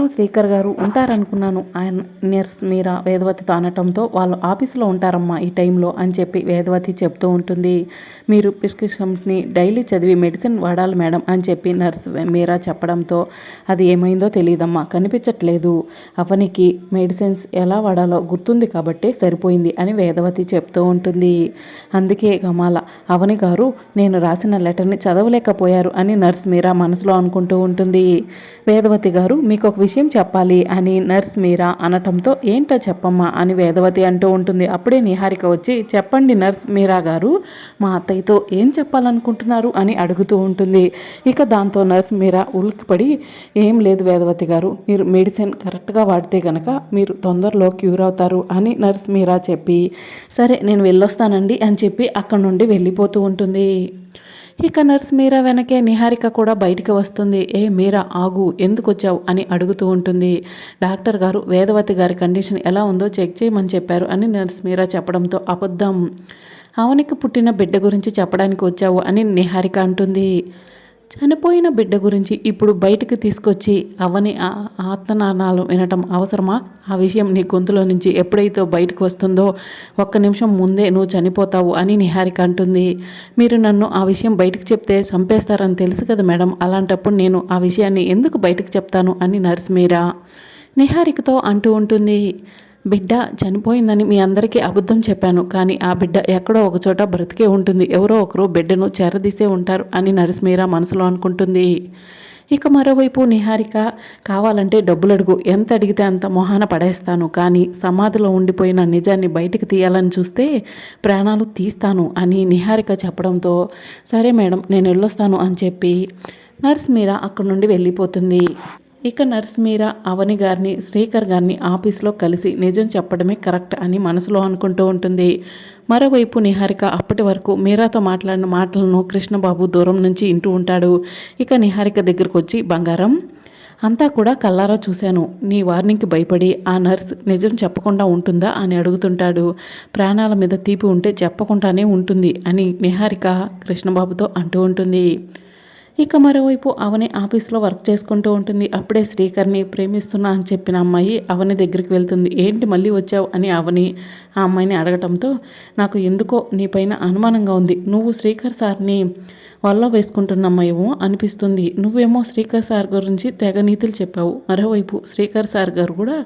గారు శ్రీకర్ గారు ఉంటారనుకున్నాను. ఆయన నర్స్ మీరా వేదవతితో అనటంతో వాళ్ళు ఆఫీసులో ఉంటారమ్మా ఈ టైంలో అని చెప్పి వేదవతి చెప్తూ ఉంటుంది. మీరు ప్రిస్క్రిప్షన్ని డైలీ చదివి మెడిసిన్ వాడాలి మేడం అని చెప్పి నర్స్ మీరా చెప్పడంతో అది ఏమైందో తెలియదమ్మా. కనిపించట్లేదు. అవనికి మెడిసిన్స్ ఎలా వాడాలో గుర్తుంది కాబట్టి సరిపోయింది అని వేదవతి చెప్తూ ఉంటుంది. అందుకే గమాల అవని గారు నేను రాసిన లెటర్ని చదవలేకపోయారు అని నర్స్ మీరా మనసులో అనుకుంటూ ఉంటుంది. వేదవతి గారు మీకు ఒక విషయం విషయం చెప్పాలి అని నర్స్ మీరా అనటంతో ఏంటో చెప్పమ్మా అని వేదవతి అంటూ ఉంటుంది. అప్పుడే నిహారిక వచ్చి చెప్పండి నర్స్ మీరా గారు మా అత్తయ్యతో ఏం చెప్పాలనుకుంటున్నారు? అని అడుగుతూ ఉంటుంది. ఇక దాంతో నర్స్ మీరా ఉలికిపడి ఏం లేదు వేదవతి గారు మీరు మెడిసిన్ కరెక్ట్గా వాడితే కనుక మీరు తొందరలో క్యూర్ అవుతారు అని నర్స్ మీరా చెప్పి సరే నేను వెళ్ళొస్తానండి అని చెప్పి అక్కడ నుండి వెళ్ళిపోతూ ఉంటుంది. ఇక నర్స్ మీరా వెనకే నిహారిక కూడా బయటికి వస్తుంది. ఏ మీరా ఆగు ఎందుకు వచ్చావు అని అడుగుతూ ఉంటుంది. డాక్టర్ గారు వేదవతి గారి కండిషన్ ఎలా ఉందో చెక్ చేయమని చెప్పారు అని నర్స్ మీరా చెప్పడంతో అబద్ధం. అవనికి పుట్టిన బిడ్డ గురించి చెప్పడానికి వచ్చావు అని నిహారిక అంటుంది. చనిపోయిన బిడ్డ గురించి ఇప్పుడు బయటకు తీసుకొచ్చి అవని ఆత్మనానాలు వినటం అవసరమా? ఆ విషయం నీ గొంతులో నుంచి ఎప్పుడైతే బయటకు వస్తుందో ఒక్క నిమిషం ముందే నువ్వు చనిపోతావు అని నిహారిక అంటుంది. మీరు నన్ను ఆ విషయం బయటకు చెప్తే చంపేస్తారని తెలుసు కదా మేడం. అలాంటప్పుడు నేను ఆ విషయాన్ని ఎందుకు బయటకు చెప్తాను అని నర్స్ మీరా నిహారికతో అంటూ ఉంటుంది. బిడ్డ చనిపోయిందని మీ అందరికీ అబద్ధం చెప్పాను కానీ ఆ బిడ్డ ఎక్కడో ఒకచోట బ్రతికే ఉంటుంది. ఎవరో ఒకరు బిడ్డను చేరదీసే ఉంటారు అని నరసిమీర మనసులో అనుకుంటుంది. ఇక మరోవైపు నిహారిక కావాలంటే డబ్బులు అడుగు ఎంత అడిగితే అంత మొహాన పడేస్తాను. కానీ సమాధిలో ఉండిపోయిన నిజాన్ని బయటికి తీయాలని చూస్తే ప్రాణాలు తీస్తాను అని నిహారిక చెప్పడంతో సరే మేడం నేను వెళ్ళొస్తాను అని చెప్పి నర్స్ మీరా అక్కడి నుండి వెళ్ళిపోతుంది. ఇక నర్స్ మీరా అవని గారిని శ్రీకర్ గారిని ఆఫీస్లో కలిసి నిజం చెప్పడమే కరెక్ట్ అని మనసులో అనుకుంటూ ఉంటుంది. మరోవైపు నిహారిక అప్పటి వరకు మీరాతో మాట్లాడిన మాటలను కృష్ణబాబు దూరం నుంచి ఇంటూ ఉంటాడు. ఇక నిహారిక దగ్గరకు వచ్చి బంగారం అంతా కూడా కల్లారా చూశాను. నీ వార్నింగ్కి భయపడి ఆ నర్స్ నిజం చెప్పకుండా ఉంటుందా? అని అడుగుతుంటాడు. ప్రాణాల మీద తీపి ఉంటే చెప్పకుండానే ఉంటుంది అని నిహారిక కృష్ణబాబుతో అంటూ ఉంటుంది. ఇక మరోవైపు అవని ఆఫీస్లో వర్క్ చేసుకుంటూ ఉంటుంది. అప్పుడే శ్రీకర్ని ప్రేమిస్తున్నా అని చెప్పిన అమ్మాయి అవని దగ్గరికి వెళ్తుంది. ఏంటి మళ్ళీ వచ్చావు? అని అవని ఆ అమ్మాయిని అడగటంతో నాకు ఎందుకో నీపైన అనుమానంగా ఉంది. నువ్వు శ్రీకర్ సార్ని వల్ల వేసుకుంటున్నామేమో అనిపిస్తుంది. నువ్వేమో శ్రీకర్ సార్ గురించి తెగ నీతులు చెప్పావు. మరోవైపు శ్రీకర్ సార్ గారు కూడా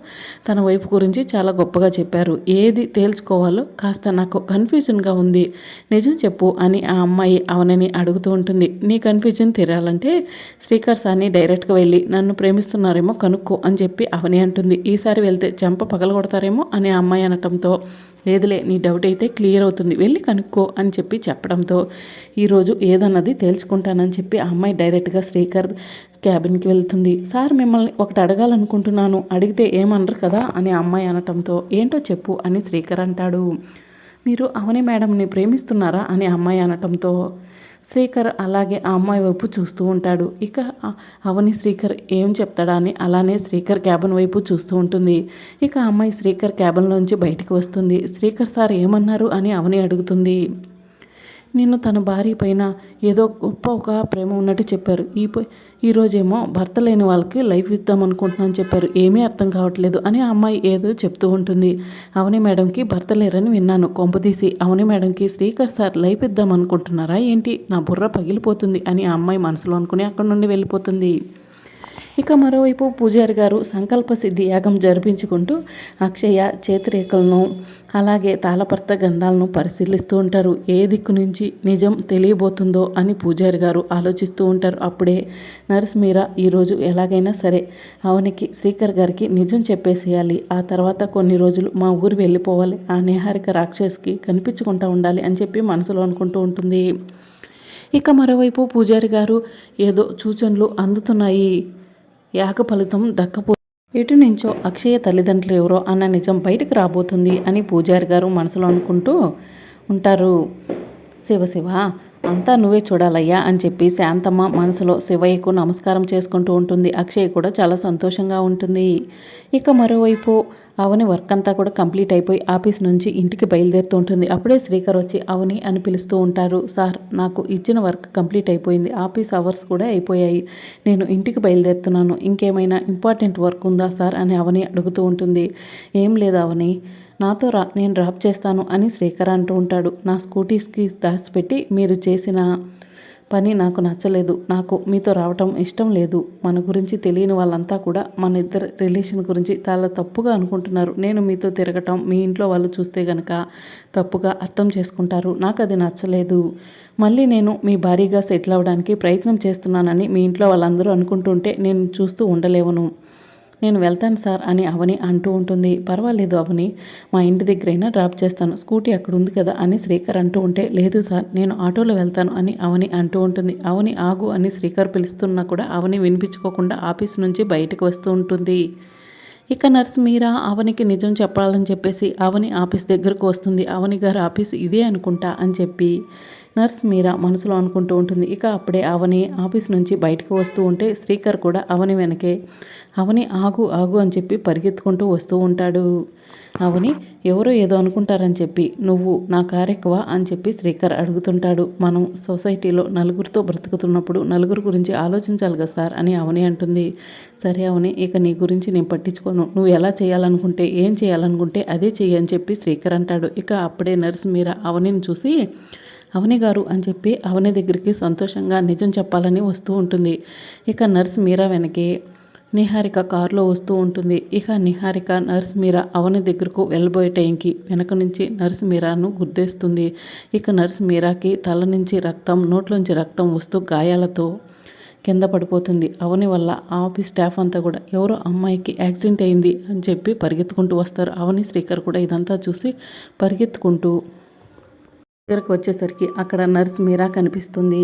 తన వైపు గురించి చాలా గొప్పగా చెప్పారు. ఏది తేల్చుకోవాలో కాస్త నాకు కన్ఫ్యూజన్గా ఉంది. నిజం చెప్పు అని ఆ అమ్మాయి అవనని అడుగుతూ ఉంటుంది. నీ కన్ఫ్యూజన్ తీరాలంటే శ్రీకర్ సార్ని డైరెక్ట్గా వెళ్ళి నన్ను ప్రేమిస్తున్నారేమో కనుక్కో అని చెప్పి అవని అంటుంది. ఈసారి వెళ్తే చెంప పగలగొడతారేమో అని ఆ అమ్మాయి అనటంతో లేదులే నీ డౌట్ అయితే క్లియర్ అవుతుంది. వెళ్ళి కనుక్కో అని చెప్పి చెప్పడంతో ఈరోజు ఏదన్నది తేల్చుకుంటానని చెప్పి ఆ అమ్మాయి డైరెక్ట్గా శ్రీకర్ క్యాబిన్కి వెళ్తుంది. సార్ మిమ్మల్ని ఒకటి అడగాలనుకుంటున్నాను. అడిగితే ఏమనరు కదా? అని అమ్మాయి అనటంతో ఏంటో చెప్పు అని శ్రీకర్ అంటాడు. మీరు అవని మేడంని ప్రేమిస్తున్నారా? అని అమ్మాయి అనటంతో శ్రీకర్ అలాగే ఆ అమ్మాయి వైపు చూస్తూ ఉంటాడు. ఇక అవని శ్రీకర్ ఏం చెప్తాడా అని అలానే శ్రీకర్ క్యాబిన్ వైపు చూస్తూ ఉంటుంది. ఇక అమ్మాయి శ్రీకర్ క్యాబిన్లోంచి బయటికి వస్తుంది. శ్రీకర్ సార్ ఏమన్నారు అని అవని అడుగుతుంది. నిన్ను తన భార్య పైన ఏదో గొప్ప ఒక ప్రేమ ఉన్నట్టు చెప్పారు. ఈ ఈరోజేమో భర్త లేని వాళ్ళకి లైఫ్ ఇద్దాం అనుకుంటున్నాను చెప్పారు. ఏమీ అర్థం కావట్లేదు అని ఆ అమ్మాయి ఏదో చెప్తూ ఉంటుంది. అవని మేడంకి భర్త లేరని విన్నాను. కొంపదీసి అవని మేడంకి శ్రీకర్ సార్ లైఫ్ ఇద్దాం అనుకుంటున్నారా ఏంటి? నా బుర్ర పగిలిపోతుంది అని ఆ అమ్మాయి మనసులో అనుకుని అక్కడ నుండి వెళ్ళిపోతుంది. ఇక మరోవైపు పూజారి గారు సంకల్ప సిద్ధి యాగం జరిపించుకుంటూ అక్షయ చేతిరేఖలను అలాగే తాళపర్త గంధాలను పరిశీలిస్తూ ఉంటారు. ఏ దిక్కు నుంచి నిజం తెలియబోతుందో అని పూజారి గారు ఆలోచిస్తూ ఉంటారు. అప్పుడే నర్స్ మీరా ఈరోజు ఎలాగైనా సరే అవనికి శ్రీకర్ గారికి నిజం చెప్పేసేయాలి. ఆ తర్వాత కొన్ని రోజులు మా ఊరు వెళ్ళిపోవాలి. ఆ నిహారిక రాక్షస్కి కనిపించకుండా ఉండాలి అని చెప్పి మనసులో అనుకుంటూ ఉంటుంది. ఇక మరోవైపు పూజారి గారు ఏదో సూచనలు అందుతున్నాయి. యాగ ఫలితం దక్కపో ఎటు నుంచో అక్షయ తల్లిదండ్రులు ఎవరో అన్న నిజం బయటకు రాబోతుంది అని పూజారి గారు మనసులో అనుకుంటూ ఉంటారు. శివ శివ అంతా నువ్వే చూడాలయ్యా అని చెప్పి శాంతమ్మ మనసులో శివయ్యకు నమస్కారం చేసుకుంటూ ఉంటుంది. అక్షయ్ కూడా చాలా సంతోషంగా ఉంటుంది. ఇక మరోవైపు అవని వర్క్ అంతా కూడా కంప్లీట్ అయిపోయి ఆఫీస్ నుంచి ఇంటికి బయలుదేరుతూ ఉంటుంది. అప్పుడే శ్రీకర్ వచ్చి అవని అని పిలుస్తూ ఉంటారు. సార్ నాకు ఇచ్చిన వర్క్ కంప్లీట్ అయిపోయింది. ఆఫీస్ అవర్స్ కూడా అయిపోయాయి. నేను ఇంటికి బయలుదేరుతున్నాను. ఇంకేమైనా ఇంపార్టెంట్ వర్క్ ఉందా సార్? అని అవని అడుగుతూ ఉంటుంది. ఏం లేదు అవని. నాతో రా నేను డ్రాప్ చేస్తాను అని శ్రీకర్ అంటూ ఉంటాడు. నా స్కూటీస్కి దాచిపెట్టి మీరు చేసిన పని నాకు నచ్చలేదు. నాకు మీతో రావటం ఇష్టం లేదు. మన గురించి తెలియని వాళ్ళంతా కూడా మన ఇద్దరు రిలేషన్ గురించి చాలా తప్పుగా అనుకుంటున్నారు. నేను మీతో తిరగటం మీ ఇంట్లో వాళ్ళు చూస్తే గనక తప్పుగా అర్థం చేసుకుంటారు. నాకు అది నచ్చలేదు. మళ్ళీ నేను మీ భారీగా సెటిల్ అవ్వడానికి ప్రయత్నం చేస్తున్నానని మీ ఇంట్లో వాళ్ళందరూ అనుకుంటుంటే నేను చూస్తూ ఉండలేవను. నేను వెళ్తాను సార్ అని అవని అంటూ ఉంటుంది. పర్వాలేదు అవని మా ఇంటి దగ్గరైనా డ్రాప్ చేస్తాను. స్కూటీ అక్కడ ఉంది కదా అని శ్రీకర్ అంటూ ఉంటే లేదు సార్ నేను ఆటోలో వెళ్తాను అని అవని అంటూ ఉంటుంది. అవని ఆగు అని శ్రీకర్ పిలుస్తున్నా కూడా అవని వినిపించుకోకుండా ఆఫీస్ నుంచి బయటకు వస్తూ ఉంటుంది. ఇక నర్స్ మీరా అవనికి నిజం చెప్పాలని చెప్పేసి అవని ఆఫీస్ దగ్గరకు వస్తుంది. అవని గారు ఆఫీస్ ఇదే అనుకుంటా అని చెప్పి నర్స్ మీరా మనసులో అనుకుంటూ ఉంటుంది. ఇక అప్పుడే అవని ఆఫీస్ నుంచి బయటకు వస్తూ ఉంటే శ్రీకర్ కూడా అవని వెనకే అవని ఆగు ఆగు అని చెప్పి పరిగెత్తుకుంటూ వస్తూ ఉంటాడు. అవని ఎవరో ఏదో అనుకుంటారని చెప్పి నువ్వు నా కారెక్కువ అని చెప్పి శ్రీకర్ అడుగుతుంటాడు. మనం సొసైటీలో నలుగురితో బ్రతుకుతున్నప్పుడు నలుగురు గురించి ఆలోచించాలి కదా సార్ అని అవని అంటుంది. సరే అవని ఇక నీ గురించి నేను పట్టించుకోను. నువ్వు ఎలా చేయాలనుకుంటే ఏం చేయాలనుకుంటే అదే చెయ్యి అని చెప్పి శ్రీకర్ అంటాడు. ఇక అప్పుడే నర్స్ మీరా అవనిని చూసి అవని గారు అని చెప్పి అవని దగ్గరికి సంతోషంగా నిజం చెప్పాలని వస్తూ ఉంటుంది. ఇక నర్స్ మీరా వెనకే నిహారిక కారులో వస్తూ ఉంటుంది. ఇక నిహారిక నర్స్ మీరా అవని దగ్గరకు వెళ్ళబోయే టైంకి వెనక నుంచి నర్స్ మీరాను గుర్తేస్తుంది ఇక నర్స్ మీరాకి తల నుంచి రక్తం నోట్లోంచి రక్తం వస్తూ గాయాలతో కింద పడిపోతుంది. అవని వల్ల ఆఫీస్ స్టాఫ్ అంతా కూడా ఎవరో అమ్మాయికి యాక్సిడెంట్ అయింది అని చెప్పి పరిగెత్తుకుంటూ వస్తారు. అవని శ్రీకర్ కూడా ఇదంతా చూసి పరిగెత్తుకుంటూ దగ్గరకు వచ్చేసరికి అక్కడ నర్స్ మీరా కనిపిస్తుంది.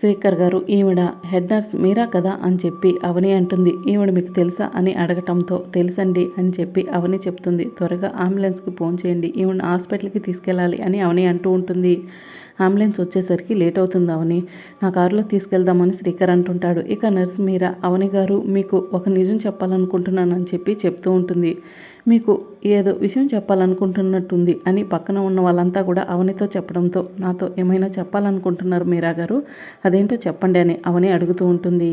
శ్రీకర్ గారు ఈవిడ హెడ్ నర్స్ మీరా కదా అని చెప్పి అవని అంటుంది. ఈవిడ మీకు తెలుసా అని అడగటంతో తెలుసండి అని చెప్పి అవని చెప్తుంది. త్వరగా అంబులెన్స్కి ఫోన్ చేయండి. ఈవిడ హాస్పిటల్కి తీసుకెళ్ళాలి అని అవని అంటూ ఉంటుంది. అంబులెన్స్ వచ్చేసరికి లేట్ అవుతుంది అవని. నా కారులో తీసుకెళ్దామని శ్రీకర్ అంటుంటాడు. ఇక నర్స్ మీరా అవని గారు మీకు ఒక నిజం చెప్పాలనుకుంటున్నాను అని చెప్పి చెప్తూ ఉంటుంది. మీకు ఏదో విషయం చెప్పాలనుకుంటున్నట్టుంది అని పక్కన ఉన్న వాళ్ళంతా కూడా అవనితో చెప్పడంతో నాతో ఏమైనా చెప్పాలనుకుంటున్నారు మీరా గారు అదేంటో చెప్పండి అని అవని అడుగుతూ ఉంటుంది.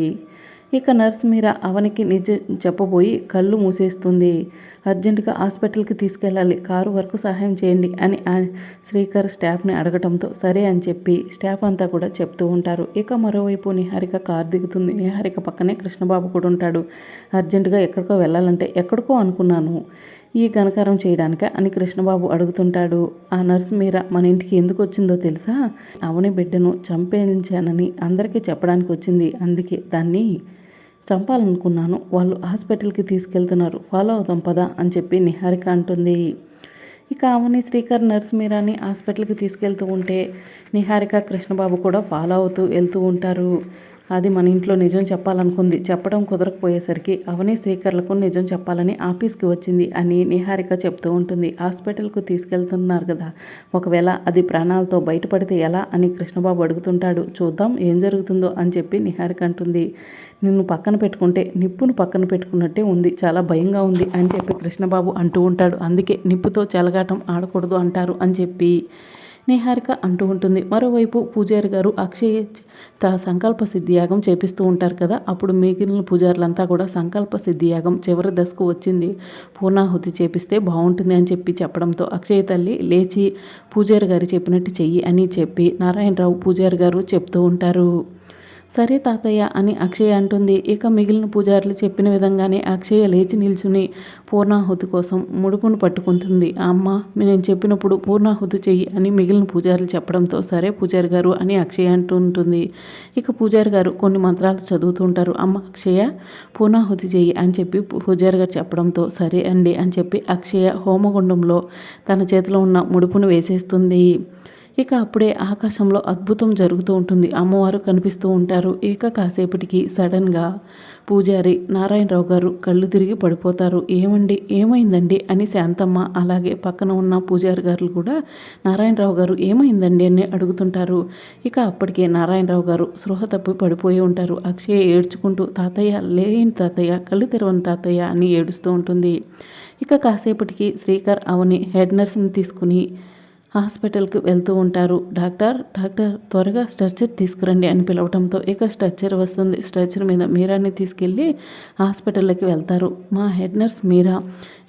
ఇక నర్స్ మీరా అవనికి నిజం చెప్పబోయి కళ్ళు మూసేస్తుంది. అర్జెంటుగా హాస్పిటల్కి తీసుకెళ్ళాలి. కారు వరకు సహాయం చేయండి అని శ్రీకర్ స్టాఫ్ని అడగటంతో సరే అని చెప్పి స్టాఫ్ అంతా కూడా చెప్తూ ఉంటారు. ఇక మరోవైపు నిహారిక కారు దిగుతుంది. నిహారిక పక్కనే కృష్ణబాబు కూడా ఉంటాడు. అర్జెంటుగా ఎక్కడికో వెళ్ళాలంటే ఎక్కడికో అనుకున్నాను. ఈ ఘనకారం చేయడానిక అని కృష్ణబాబు అడుగుతుంటాడు. ఆ నర్సు మీర మన ఇంటికి ఎందుకు వచ్చిందో తెలుసా? అవని బిడ్డను చంపేయించానని అందరికీ చెప్పడానికి వచ్చింది. అందుకే దాన్ని చంపాలనుకున్నాను. వాళ్ళు హాస్పిటల్కి తీసుకెళ్తున్నారు. ఫాలో అవుతాం పదా అని చెప్పి నిహారిక అంటుంది. ఇక అవని శ్రీకర్ నర్స్ మీరాని హాస్పిటల్కి తీసుకెళ్తూ ఉంటే నిహారిక కృష్ణబాబు కూడా ఫాలో అవుతూ వెళ్తూ ఉంటారు. అది మన ఇంట్లో నిజం చెప్పాలనుకుంది. చెప్పడం కుదరకపోయేసరికి అవని శ్రీకర్లకు నిజం చెప్పాలని ఆఫీస్కి వచ్చింది అని నిహారిక చెప్తూ ఉంటుంది. హాస్పిటల్కు తీసుకెళ్తున్నారు కదా. ఒకవేళ అది ప్రాణాలతో బయటపడితే ఎలా అని కృష్ణబాబు అడుగుతుంటాడు. చూద్దాం ఏం జరుగుతుందో అని చెప్పి నిహారిక అంటుంది. నిన్ను పక్కన పెట్టుకుంటే నిప్పును పక్కన పెట్టుకున్నట్టే ఉంది. చాలా భయంగా ఉంది అని చెప్పి కృష్ణబాబు అంటూ ఉంటాడు. అందుకే నిప్పుతో చెలగాటం ఆడకూడదు అంటారు అని చెప్పి నిహారిక అంటూ ఉంటుంది. మరోవైపు పూజారి గారు అక్షయ సంకల్ప సిద్ధి యాగం చేపిస్తూ ఉంటారు కదా అప్పుడు మిగిలిన పూజారులంతా కూడా సంకల్ప సిద్ధి యాగం చివరి దశకు వచ్చింది. పూర్ణాహుతి చేపిస్తే బాగుంటుంది అని చెప్పి చెప్పడంతో అక్షయ తల్లి లేచి పూజారి గారు చెప్పినట్టు చెయ్యి అని చెప్పి నారాయణరావు పూజారి గారు చెప్తూ ఉంటారు. సరే తాతయ్య అని అక్షయ్ అంటుంది. ఇక మిగిలిన పూజారులు చెప్పిన విధంగానే అక్షయ లేచి నిల్చుని పూర్ణాహుతి కోసం ముడుపును పట్టుకుంటుంది. ఆ అమ్మ నేను చెప్పినప్పుడు పూర్ణాహుతి చెయ్యి అని మిగిలిన పూజారులు చెప్పడంతో సరే పూజారి గారు అని అక్షయ అంటుంటుంది. ఇక పూజారి గారు కొన్ని మంత్రాలు చదువుతుంటారు. అమ్మ అక్షయ పూర్ణాహుతి చెయ్యి అని చెప్పి పూజారి గారు చెప్పడంతో సరే అండి అని చెప్పి అక్షయ హోమగుండంలో తన చేతిలో ఉన్న ముడుపును వేసేస్తుంది. ఇక అప్పుడే ఆకాశంలో అద్భుతం జరుగుతూ ఉంటుంది. అమ్మవారు కనిపిస్తూ ఉంటారు. ఇక కాసేపటికి సడన్గా పూజారి నారాయణరావు గారు కళ్ళు తిరిగి పడిపోతారు. ఏమండి? ఏమైందండి? అని శాంతమ్మ అలాగే పక్కన ఉన్న పూజారి గారు కూడా నారాయణరావు గారు ఏమైందండి? అని అడుగుతుంటారు. ఇక అప్పటికే నారాయణరావు గారు స్పృహ తప్పి పడిపోయి ఉంటారు. అక్షయ ఏడ్చుకుంటూ తాతయ్య లేని తాతయ్య కళ్ళు తెరవని తాతయ్య అని ఏడుస్తూ ఉంటుంది. ఇక కాసేపటికి శ్రీకర్ అవని హెడ్ నర్స్ని తీసుకుని హాస్పిటల్కి వెళ్తూ ఉంటారు. డాక్టర్ డాక్టర్ త్వరగా స్ట్రెచ్చర్ తీసుకురండి అని పిలవడంతో ఇక స్ట్రెచ్చర్ వస్తుంది. స్ట్రెచ్చర్ మీద మీరాని తీసుకెళ్ళి హాస్పిటల్లోకి వెళ్తారు. మా హెడ్ నర్స్ మీరా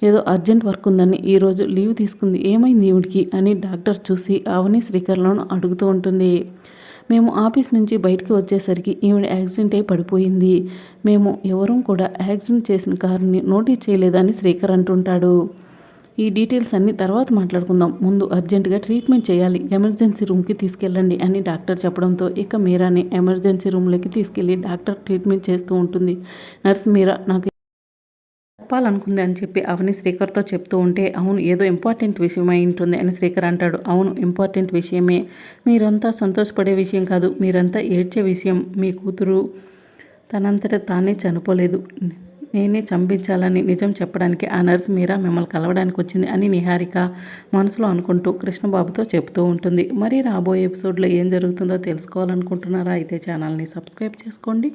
ఏదో అర్జెంట్ వర్క్ ఉందని ఈరోజు లీవ్ తీసుకుంది. ఏమైంది ఈవిడికి అని డాక్టర్ చూసి అవని శ్రీకర్లను అడుగుతూ ఉంటుంది. మేము ఆఫీస్ నుంచి బయటికి వచ్చేసరికి ఈవిడ యాక్సిడెంట్ అయి పడిపోయింది. మేము ఎవరూ కూడా యాక్సిడెంట్ చేసిన కారుని నోటీస్ చేయలేదని శ్రీకర్ అంటుంటాడు. ఈ డీటెయిల్స్ అన్ని తర్వాత మాట్లాడుకుందాం. ముందు అర్జెంటుగా ట్రీట్మెంట్ చేయాలి. ఎమర్జెన్సీ రూమ్కి తీసుకెళ్ళండి అని డాక్టర్ చెప్పడంతో ఇక మీరాని ఎమర్జెన్సీ రూమ్లోకి తీసుకెళ్ళి డాక్టర్ ట్రీట్మెంట్ చేస్తూ ఉంటుంది. నర్స్ మీరా నాకు చెప్పాలనుకుంది అని చెప్పి అవని శ్రీకర్తో చెప్తూ ఉంటే అవును ఏదో ఇంపార్టెంట్ విషయం ఉంటుంది అని శ్రీకర్ అంటాడు. అవును ఇంపార్టెంట్ విషయమే. మీరంతా సంతోషపడే విషయం కాదు. మీరంతా ఏడ్చే విషయం. మీ కూతురు తనంతట తానే చనిపోలేదు. నేనే చంపించాలని నిజం చెప్పడానికి ఆ నర్స్ మీరా మిమ్మల్ని కలవడానికి వచ్చింది అని నిహారిక మనసులో అనుకుంటూ కృష్ణబాబుతో చెప్తూ ఉంటుంది. మరి రాబోయే ఎపిసోడ్లో ఏం జరుగుతుందో తెలుసుకోవాలనుకుంటున్నారా? అయితే ఛానల్ని సబ్స్క్రైబ్ చేసుకోండి.